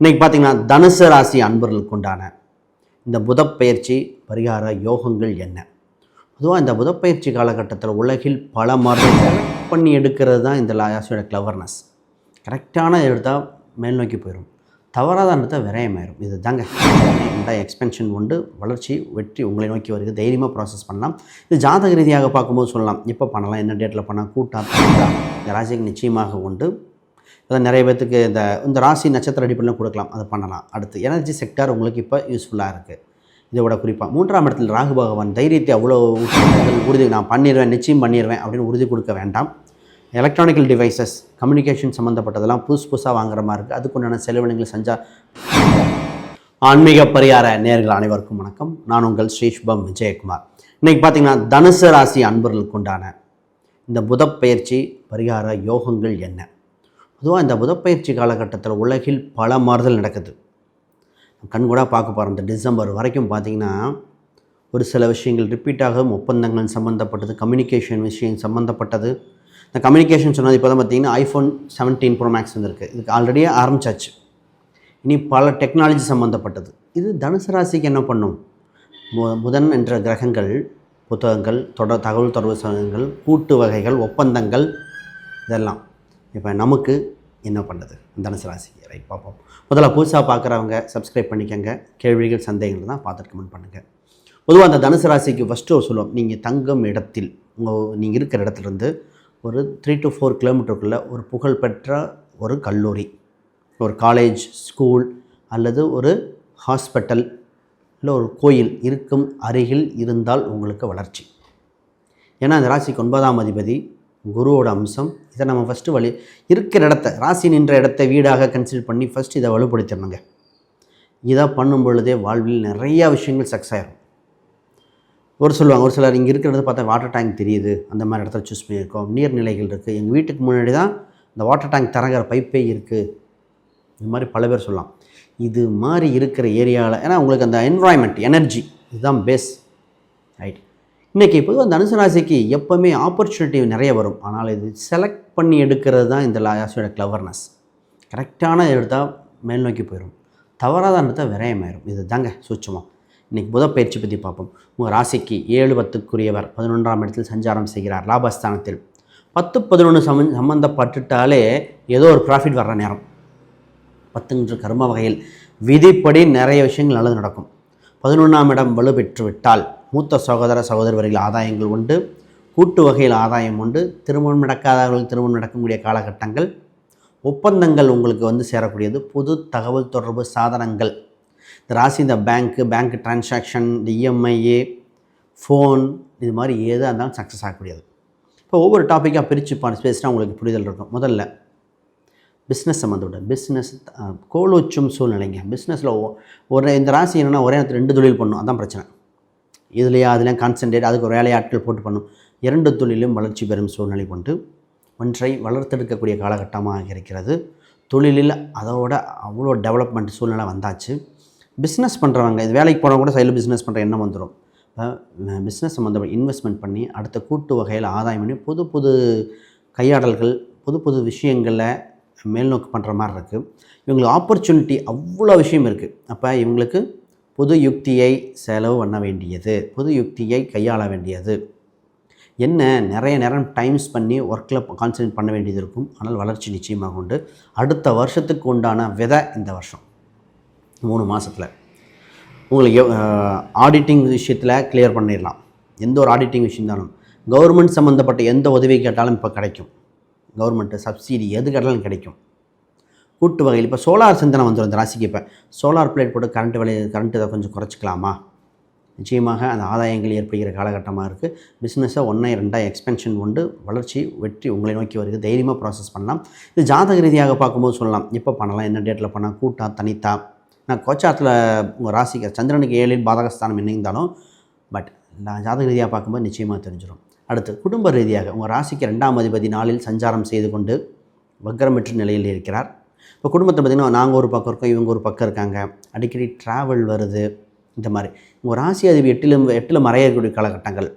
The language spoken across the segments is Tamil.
இன்றைக்கி பார்த்தீங்கன்னா தனுசு ராசி அன்பர்களுக்கு உண்டான இந்த புதப்பெயர்ச்சி பரிகார யோகங்கள் என்ன? பொதுவாக இந்த புதப்பெயர்ச்சி காலகட்டத்தில் உலகில் பல மாறுதல் செலக்ட் பண்ணி எடுக்கிறது தான் இந்த ராசியோட கிளவர்னஸ் கரெக்டான எடுத்தால் மேல் நோக்கி போயிடும் தவறாத எடுத்தால் விரயமாயிரும். இது தாங்க எக்ஸ்பென்ஷன் உண்டு வளர்ச்சி வெற்றி உங்களை நோக்கி வருது. தைரியமாக ப்ராசஸ் பண்ணலாம். இது ஜாதக ரீதியாக பார்க்கும்போது சொல்லலாம். இப்போ பண்ணலாம்? என்ன டேட்டில் பண்ணால் கூட்டா இந்த ராசிக்கு நிச்சயமாக உண்டு. அதான் நிறைய பேர்த்துக்கு இந்த இந்த ராசி நட்சத்திர அடிப்படையில் கொடுக்கலாம். அதை பண்ணலாம். அடுத்து எனர்ஜி செக்டார் உங்களுக்கு இப்போ யூஸ்ஃபுல்லாக இருக்குது இதோட குறிப்பாக மூன்றாம் இடத்தில் ராகு பகவான் தைரியத்தை அவ்வளோ உறுதி நான் பண்ணிடுவேன் நிச்சயம் பண்ணிடுவேன் அப்படின்னு உறுதி கொடுக்க வேண்டாம். எலக்ட்ரானிக்கல் டிவைசஸ் கம்யூனிகேஷன் சம்மந்தப்பட்டதெல்லாம் புதுசு புதுசாக வாங்குற மாதிரி இருக்குது அதுக்குண்டான செலவினங்கள் செஞ்சால் ஆன்மீக பரிகார நேர்கள் அனைவருக்கும் வணக்கம். நான் உங்கள் ஸ்ரீ சுபம் விஜயகுமார். இன்றைக்கி பார்த்தீங்கன்னா தனுசு ராசி அன்பர்களுக்கு உண்டான இந்த புதப்பெயர்ச்சி பரிகார யோகங்கள் என்ன? அதுவாக இந்த புதப்பயிற்சி காலகட்டத்தில் உலகில் பல மாறுதல் நடக்குது. கண்கூடாக பார்க்க போகிறோம் இந்த டிசம்பர் வரைக்கும் பார்த்தீங்கன்னா ஒரு சில விஷயங்கள் ரிப்பீட் ஆகும். ஒப்பந்தங்கள் சம்மந்தப்பட்டது கம்யூனிகேஷன் விஷயம் சம்மந்தப்பட்டது இந்த கம்யூனிகேஷன் சொன்னது இப்போ தான் பார்த்திங்கன்னா ஐஃபோன் செவன்டீன் ப்ரோ மேக்ஸ் வந்திருக்கு. இதுக்கு ஆல்ரெடியே ஆரம்பிச்சாச்சு. இனி பல டெக்னாலஜி சம்மந்தப்பட்டது இது தனுசு ராசிக்கு என்ன பண்ணும்? மு- புதன் என்ற கிரகங்கள் புத்தகங்கள் தொடர் தகவல் தொடர்பு சாதனங்கள் கூட்டு வகைகள் ஒப்பந்தங்கள் இதெல்லாம். இப்போ நமக்கு என்ன பண்ணுது? தனுசு ராசிக்கு ரைட் பார்ப்போம். முதல்ல புதுசாக பார்க்குறவங்க சப்ஸ்கிரைப் பண்ணிக்கோங்க. கேள்விகள் சந்தேகங்கள் தான் பார்த்துட்டு கமெண்ட் பண்ணுங்கள் பொதுவாக அந்த தனுசு ராசிக்கு ஃபஸ்ட்டு ஒரு சொல்லுவோம். நீங்கள் தங்கும் இடத்தில் உங்கள் நீங்கள் இருக்கிற இடத்துலேருந்து ஒரு த்ரீ டு ஃபோர் கிலோமீட்டருக்குள்ளே ஒரு புகழ்பெற்ற ஒரு கல்லூரி. ஒரு காலேஜ் ஸ்கூல் அல்லது ஒரு ஹாஸ்பிட்டல் இல்லை ஒரு கோயில் இருக்கும் அருகில் இருந்தால் உங்களுக்கு வளர்ச்சி. ஏன்னா அந்த ராசிக்கு ஒன்பதாம் அதிபதி குருவோட அம்சம். இதை நம்ம ஃபஸ்ட்டு வழி இருக்கிற இடத்த ராசி நின்ற இடத்த வீடாக கன்சிடர் பண்ணி ஃபஸ்ட் இதை வலுப்படுத்திடணுங்க. இதை பண்ணும் பொழுதே வாழ்வில் நிறையா விஷயங்கள் சக்ஸஸ் ஆயிரும். ஒரு சொல்லுவாங்க ஒரு சிலர் இங்கே இருக்கிறத பார்த்தா வாட்டர் டேங்க் தெரியுது அந்த மாதிரி இடத்துல சூஸ் பண்ணியிருக்கோம். நீர்நிலைகள் இருக்குது எங்கள் வீட்டுக்கு முன்னாடி தான் இந்த வாட்டர் டேங்க் தரங்கிற பைப்பே இருக்குது இது மாதிரி பல பேர் சொல்லலாம். இது மாதிரி இருக்கிற ஏரியாவில் ஏன்னா உங்களுக்கு அந்த என்வாயன்மெண்ட் எனர்ஜி இதுதான் பேஸ் ரைட் இன்றைக்கி பொதுவாக தனுசு ராசிக்கு எப்போவுமே ஆப்பர்ச்சுனிட்டி நிறைய வரும். ஆனால் இது செலக்ட் பண்ணி எடுக்கிறது தான் இந்த ராசியோட கிளவர்னஸ் கரெக்டான எடுத்தால் மேல் நோக்கி போயிடும் தவறாத எடுத்தால் விரயமாயிரும். இது தாங்க சூட்சமாக இன்றைக்கி புதப்பெயர்ச்சி பற்றி பார்ப்போம். உங்கள் ராசிக்கு ஏழு பத்துக்குரியவர் பதினொன்றாம் இடத்தில் சஞ்சாரம் செய்கிறார். லாபஸ்தானத்தில் பத்து பதினொன்று சம சம்மந்தப்பட்டுட்டாலே ஏதோ ஒரு ப்ராஃபிட் வர்ற நேரம். பத்துங்கிற கர்ம வகையில் விதிப்படி நிறைய விஷயங்கள் நல்லது நடக்கும். பதினொன்றாம் இடம் வலுப்பெற்று விட்டால் மூத்த சகோதர சகோதரர்கள் ஆதாயங்கள் உண்டு. கூட்டு வகையில் ஆதாயம் உண்டு. திருமணம் நடக்காதவர்கள் திருமணம் நடக்கக்கூடிய காலகட்டங்கள். ஒப்பந்தங்கள் உங்களுக்கு வந்து சேரக்கூடியது. புது தகவல் தொடர்பு சாதனங்கள். இந்த ராசி இந்த பேங்க்கு பேங்க் டிரான்சாக்ஷன் இந்த இஎம்ஐஏ ஃபோன் இது மாதிரி எதாக இருந்தாலும் சக்ஸஸ் ஆகக்கூடியது. இப்போ ஒவ்வொரு டாப்பிக்காக பிரித்து பேசினா உங்களுக்கு புரிதல் இருக்கும். முதல்ல பிஸ்னஸ் சம்மந்தோட பிஸ்னஸ் கோலோச்சும் சூழ்நிலைங்க. பிஸ்னஸில் ஒரு இந்த ராசி என்னென்னா ஒரே நேரத்தில் ரெண்டு தொழில் பண்ணும். அதான் பிரச்சனை. இதுலேயே அதில் கான்சன்ட்ரேட் அதுக்கு ஒரு வேலையாட்கள் போட்டு பண்ணும். இரண்டு தொழிலும் வளர்ச்சி பெறும் சூழ்நிலை கொண்டு ஒன்றை வளர்த்தெடுக்கக்கூடிய காலகட்டமாக இருக்கிறது. தொழிலில் அதோட அவ்வளோ டெவலப்மெண்ட் சூழ்நிலை வந்தாச்சு. பிஸ்னஸ் பண்ணுறவங்க இது வேலைக்கு போனால் கூட சைடில் பிஸ்னஸ் பண்ணுற எண்ணம் வந்துடும் இப்போ பிஸ்னஸ் சம்மந்தப்பட்ட இன்வெஸ்ட்மெண்ட் பண்ணி அடுத்த கூட்டு வகையில் ஆதாயம் பண்ணி புது புது கையாடல்கள் புது புது விஷயங்களில் மேல்நோக்கு பண்ணுற மாதிரி இருக்குது இவங்களுக்கு ஆப்பர்ச்சுனிட்டி அவ்வளோ விஷயம் இருக்குது அப்போ இவங்களுக்கு புது யுக்தியை செலவு பண்ண வேண்டியது புது யுக்தியை கையாள வேண்டியது. என்ன? நிறைய நேரம் டைம்ஸ் பண்ணி ஒர்க்கில் கான்சன்ட்ரேட் பண்ண வேண்டியது இருக்கும். ஆனால் வளர்ச்சி நிச்சயமாக உண்டு. அடுத்த வருஷத்துக்கு உண்டான விதை இந்த வருஷம். மூணு மாதத்தில் உங்களுக்கு ஆடிட்டிங் விஷயத்தில் கிளியர் பண்ணிடலாம். எந்த ஒரு ஆடிட்டிங் விஷயம் தானும் கவர்மெண்ட் சம்மந்தப்பட்ட எந்த உதவி கேட்டாலும் இப்போ கிடைக்கும். கவர்மெண்ட்டு சப்சிடி எது கேட்டாலும் கிடைக்கும். கூட்டு வகையில். இப்போ சோலார் சிந்தனை வந்துடும் இந்த ராசிக்கு இப்போ. சோலார் பிளேட் போட்டு கரண்ட் விலை கரண்ட் இதை கொஞ்சம் குறைச்சிக்கலாமா? நிச்சயமாக அந்த ஆதாயங்கள் ஏற்படுகிற காலகட்டமாக இருக்குது பிஸ்னஸை ஒன்றை ரெண்டாக எக்ஸ்பென்ஷன் உண்டு. வளர்ச்சி வெற்றி உங்களை நோக்கி வருது. தைரியமாக ப்ராசஸ் பண்ணலாம். இது ஜாதக ரீதியாக பார்க்கும்போது சொல்லலாம். எப்போ பண்ணலாம்? என்ன டேட்டில் பண்ணால் கூட்டா தனித்தா? நான் கோச்சாரத்தில் உங்கள் ராசிக்கு சந்திரனுக்கு ஏழில் பாதகஸ்தானம் என்ன இருந்தாலும் பட் நான் ஜாதக ரீதியாக பார்க்கும்போது நிச்சயமாக தெரிஞ்சிடும் அடுத்து குடும்ப ரீதியாக உங்கள் ராசிக்கு ரெண்டாம் அதிபதி நாளில் சஞ்சாரம் செய்து கொண்டு வக்கரமற்ற நிலையில் இருக்கிறார். இப்போ குடும்பத்தை பார்த்திங்கன்னா நாங்கள் ஒரு பக்கம் இருக்கோம் இவங்க ஒரு பக்கம் இருக்காங்க. அடிக்கடி ட்ராவல் வருது இந்த மாதிரி. உங்கள் ராசி அதிபதி எட்டிலும் எட்டில் மறையக்கூடிய காலகட்டங்கள்.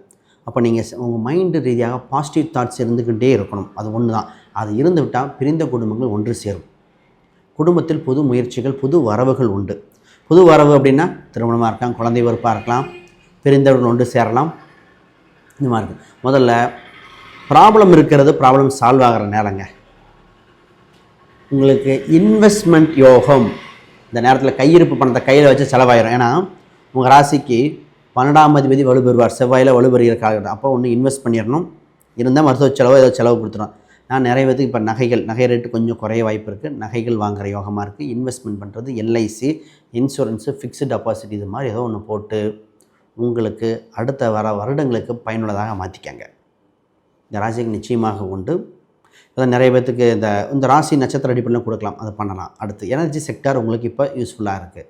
அப்போ நீங்கள் உங்கள் மைண்டு ரீதியாக பாசிட்டிவ் தாட்ஸ் இருந்துக்கிட்டே இருக்கணும். அது ஒன்று தான் அது இருந்து விட்டால் பிரிந்த குடும்பங்கள் ஒன்று சேரும். குடும்பத்தில் புது முயற்சிகள் புது வரவுகள் உண்டு. புது வரவு அப்படின்னா திருமணமாக இருக்கலாம் குழந்தை வறுப்பாக இருக்கலாம் பிரிந்தவர்கள் ஒன்று சேரலாம். இந்த மாதிரி இருக்கு. முதல்ல ப்ராப்ளம் இருக்கிறது ப்ராப்ளம் சால்வ் ஆகிற நேரங்க. உங்களுக்கு இன்வெஸ்ட்மெண்ட் யோகம். இந்த நேரத்தில் கையிருப்பு பணத்தை கையில் வச்சு செலவாயிரும். ஏன்னா உங்கள் ராசிக்கு பன்னெண்டாம் அதிபதி வலுப்பெறுவார் செவ்வாயில் வலுப்பெறுகிற காலகட்டம் அப்போ ஒன்று இன்வெஸ்ட் பண்ணிடணும் இருந்தால் மருத்துவ செலவோ ஏதோ செலவு கொடுத்துரும். நான் நிறைய பேருக்கு இப்போ நகைகள் நகை ரேட்டு கொஞ்சம் குறைய வாய்ப்பு இருக்குது நகைகள் வாங்குகிற யோகமாக இருக்குது இன்வெஸ்ட்மெண்ட் பண்ணுறது எல்ஐசி இன்சூரன்ஸு ஃபிக்ஸ்டு டெபாசிட் இது மாதிரி ஏதோ ஒன்று போட்டு உங்களுக்கு அடுத்த வர வருடங்களுக்கு பயனுள்ளதாக மாற்றிக்கங்க இந்த ராசிக்கு நிச்சயமாக உண்டு. அதான் நிறைய பேர்த்துக்கு இந்த இந்த ராசி நட்சத்திர அடிப்படையில் கொடுக்கலாம். அதை பண்ணலாம். அடுத்து எனர்ஜி செக்டார் உங்களுக்கு இப்போ யூஸ்ஃபுல்லாக இருக்குது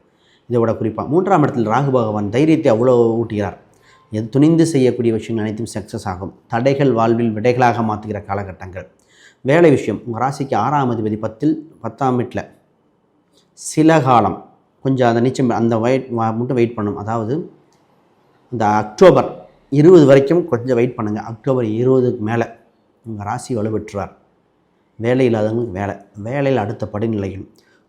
இதோட குறிப்பாக மூன்றாம் இடத்தில் ராகு பகவான் தைரியத்தை அவ்வளோ ஊட்டுகிறார். எது துணிந்து செய்யக்கூடிய விஷயங்கள் அனைத்தும் சக்ஸஸ் ஆகும். தடைகள் வாழ்வில் விடைகளாக மாற்றுகிற காலகட்டங்கள். வேலை விஷயம் உங்கள் ராசிக்கு ஆறாம் அதிபதி பத்தில் பத்தாம் வீட்டில் சில காலம் கொஞ்சம் அந்த நிச்சயம் அந்த வெயிட் மட்டும் வெயிட் பண்ணும். அதாவது இந்த அக்டோபர் இருபது வரைக்கும் கொஞ்சம் வெயிட் பண்ணுங்கள் அக்டோபர் இருபதுக்கு மேலே உங்கள் ராசி வலுப்பெற்றுவார். வேலை இல்லாதவங்களுக்கு வேலை. வேலையில் அடுத்த படிநிலையும்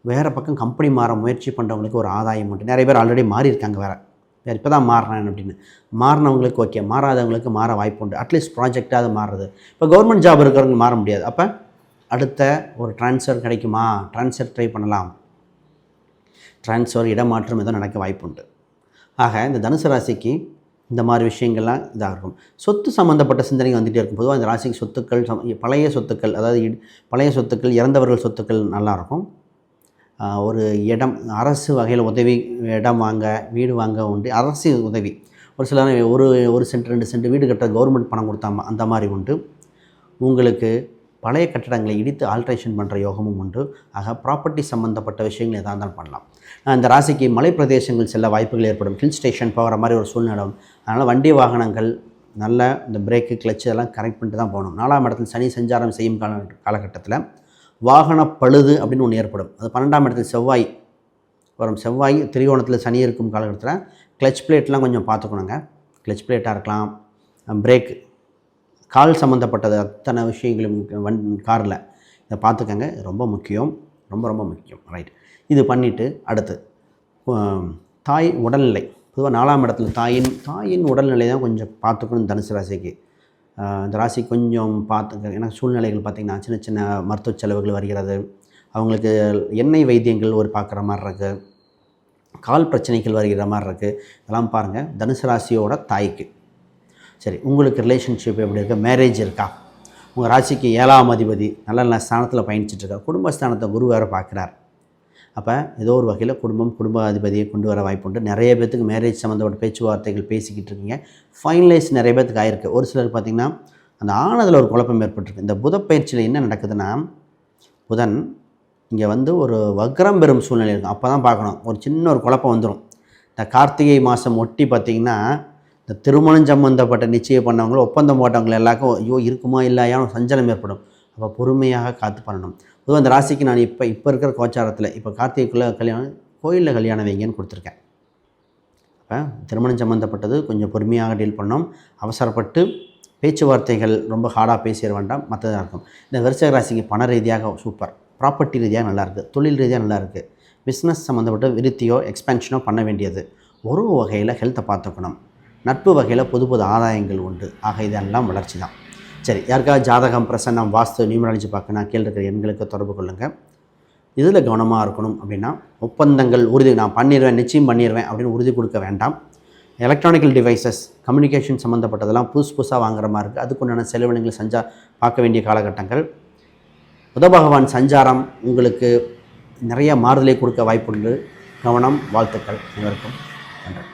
வேறு பக்கம் கம்பெனி மாற முயற்சி பண்ணுறவங்களுக்கு ஒரு ஆதாயம் உண்டு. நிறைய பேர் ஆல்ரெடி மாறி இருக்காங்க வேறு. வேறு இப்போ தான் மாறினேன் அப்படின்னு. மாறினவங்களுக்கு ஓகே மாறாதவங்களுக்கு மாற வாய்ப்பு உண்டு. அட்லீஸ்ட் ப்ராஜெக்டாவது மாறுறது இப்போ கவர்மெண்ட் ஜாப் இருக்கிறவங்க மாற முடியாது. அப்போ அடுத்த ஒரு ட்ரான்ஸ்ஃபர் கிடைக்குமா? ட்ரான்ஸ்ஃபர் ட்ரை பண்ணலாம். ட்ரான்ஸ்ஃபர் இடமாற்றம் எதுவும் நடக்க வாய்ப்பு உண்டு. ஆக இந்த தனுசு ராசிக்கு இந்த மாதிரி விஷயங்கள்லாம் இதாக இருக்கும் சொத்து சம்மந்தப்பட்ட சிந்தனை வந்துகிட்டே இருக்கும். பொதுவாக இந்த ராசிக்கு சொத்துக்கள் சம் பழைய சொத்துக்கள் அதாவது இட்- பழைய சொத்துக்கள் இறந்தவர்கள் சொத்துக்கள் நல்லாயிருக்கும். ஒரு இடம் அரசு வகையில் உதவி இடம் வாங்க வீடு வாங்க உண்டு அரசு உதவி. ஒரு சில ஒரு ஒரு சென்ட் ரெண்டு சென்ட் வீடு கட்ட கவர்மெண்ட் பணம் கொடுத்தா அந்த மாதிரி உண்டு. உங்களுக்கு பழைய கட்டடங்களை இடித்து ஆல்ட்ரேஷன் பண்ணுற யோகமும் உண்டு. ஆக ப்ராப்பர்ட்டி சம்மந்தப்பட்ட விஷயங்கள் எதாக இருந்தாலும் பண்ணலாம். ஆஹ் இந்த ராசிக்கு மலை பிரதேசங்கள் செல்ல வாய்ப்புகள் ஏற்படும். ஹில் ஸ்டேஷன் போகிற மாதிரி ஒரு சூழ்நிலை அதனால் வண்டி வாகனங்கள் நல்ல இந்த பிரேக்கு கிளச் இதெல்லாம் கரெக்ட் பண்ணிட்டு தான் போகணும். நாலாம் இடத்துல சனி சஞ்சாரம் செய்யும் கால காலகட்டத்தில் வாகன பழுது அப்படின்னு ஒன்று ஏற்படும். அது பன்னெண்டாம் இடத்துல செவ்வாய் வரும். செவ்வாய் திரிகோணத்தில் சனி இருக்கும் காலகட்டத்தில் கிளச் பிளேட்லாம் கொஞ்சம் பார்த்துக்கணுங்க. கிளச் பிளேட்டாக இருக்கலாம். பிரேக் கால் சம்மந்தப்பட்டது அத்தனை விஷயங்களும் வன் காரில். இதை பார்த்துக்கங்க ரொம்ப முக்கியம். ரொம்ப ரொம்ப முக்கியம். ரைட் இது பண்ணிவிட்டு அடுத்து. தாய் உடல்நிலை. பொதுவாக நாலாம் இடத்துல தாயின் தாயின் உடல்நிலை தான் கொஞ்சம் பார்த்துக்கணும் தனுசு ராசிக்கு. இந்த ராசி கொஞ்சம் பார்த்துக்க ஏன்னா சூழ்நிலைகள் பார்த்திங்கன்னா சின்ன சின்ன மருத்துவ செலவுகள் வருகிறது. அவங்களுக்கு எண்ணெய் வைத்தியங்கள் ஒரு பார்க்குற மாதிரி இருக்குது கால் பிரச்சனைகள் வருகிற மாதிரி இருக்குது இதெல்லாம் பாருங்கள் தனுசு ராசியோட தாய்க்கு. சரி உங்களுக்கு ரிலேஷன்ஷிப் எப்படி இருக்குது மேரேஜ் இருக்கா? உங்கள் ராசிக்கு ஏழாம் அதிபதி நல்ல நல்ல ஸ்தானத்தில் பயணிச்சிட்ருக்கா குடும்பஸ்தானத்தை குரு வேறு பார்க்குறார். அப்போ ஏதோ ஒரு வகையில் குடும்பம் குடும்ப அதிபதியை கொண்டு வர வாய்ப்புண்டு நிறைய பேத்துக்கு மேரேஜ் சம்மந்தப்பட்ட பேச்சுவார்த்தைகள் பேசிக்கிட்டு இருக்கீங்க. ஃபைனலைஸ் நிறைய பேர்த்துக்கு ஆயிருக்கு. ஒரு சிலர் பார்த்திங்கன்னா அந்த ஆனதில் ஒரு குழப்பம் ஏற்பட்டிருக்கு. இந்த புத பயிற்சியில் என்ன நடக்குதுன்னா புதன் இங்கே வந்து ஒரு வக்ரம் பெறும் சூழ்நிலை இருக்கும். அப்போ தான் பார்க்கணும். ஒரு சின்ன ஒரு குழப்பம் வந்துடும் இந்த கார்த்திகை மாதம் ஒட்டி பார்த்திங்கன்னா இந்த திருமணம் சம்மந்தப்பட்ட நிச்சயம் பண்ணவங்களும் ஒப்பந்தம் போட்டவங்க எல்லாருக்கும் ஐயோ இருக்குமா இல்லையா? சஞ்சலம் ஏற்படும். அப்போ பொறுமையாக காத்து பண்ணணும். பொதுவாக அந்த ராசிக்கு நான் இப்போ இப்போ இருக்கிற கோச்சாரத்தில் இப்போ கார்த்திகைக்குள்ளே கல்யாணம் கோயிலில் கல்யாணம் வைங்கன்னு கொடுத்துருக்கேன். அப்போ திருமணம் சம்மந்தப்பட்டது கொஞ்சம் பொறுமையாக டீல் பண்ணோம் அவசரப்பட்டு பேச்சுவார்த்தைகள் ரொம்ப ஹார்டாக பேசிட வேண்டாம் மற்றதாக இருக்கும். இந்த விருச்சக ராசிக்கு பண ரீதியாக சூப்பர் ப்ராப்பர்ட்டி ரீதியாக நல்லாயிருக்கு தொழில் ரீதியாக நல்லாயிருக்கு பிஸ்னஸ் சம்மந்தப்பட்ட விருத்தியோ எக்ஸ்பென்ஷனோ பண்ண வேண்டியது. ஒரு வகையில் ஹெல்த்தை பார்த்துக்கணும். நட்பு வகையில் புது புது ஆதாயங்கள் உண்டு. ஆக இதெல்லாம் வளர்ச்சி தான். சரி யாருக்காவது ஜாதகம் பிரசன்னம் வாஸ்து நியூமராலஜி பார்க்கணும் கீழே இருக்கிற எண்களுக்கு தொடர்பு கொள்ளுங்கள் இதில் கவனமாக இருக்கணும் அப்படின்னா ஒப்பந்தங்கள் உறுதி நான் பண்ணிடுவேன் நிச்சயம் பண்ணிடுவேன் அப்படின்னு உறுதி கொடுக்க வேண்டாம். எலக்ட்ரானிக்கல் டிவைசஸ் கம்யூனிகேஷன் சம்மந்தப்பட்டதெல்லாம் புதுசு புதுசாக வாங்குற மாதிரி இருக்குது அதுக்குண்டான செலவினங்களை சஞ்சா பார்க்க வேண்டிய காலகட்டங்கள். புத பகவான் சஞ்சாரம் உங்களுக்கு நிறைய மாறுதலை கொடுக்க வாய்ப்புண்டு. கவனம் வாழ்த்துக்கள் அனைவருக்கும். நன்றி.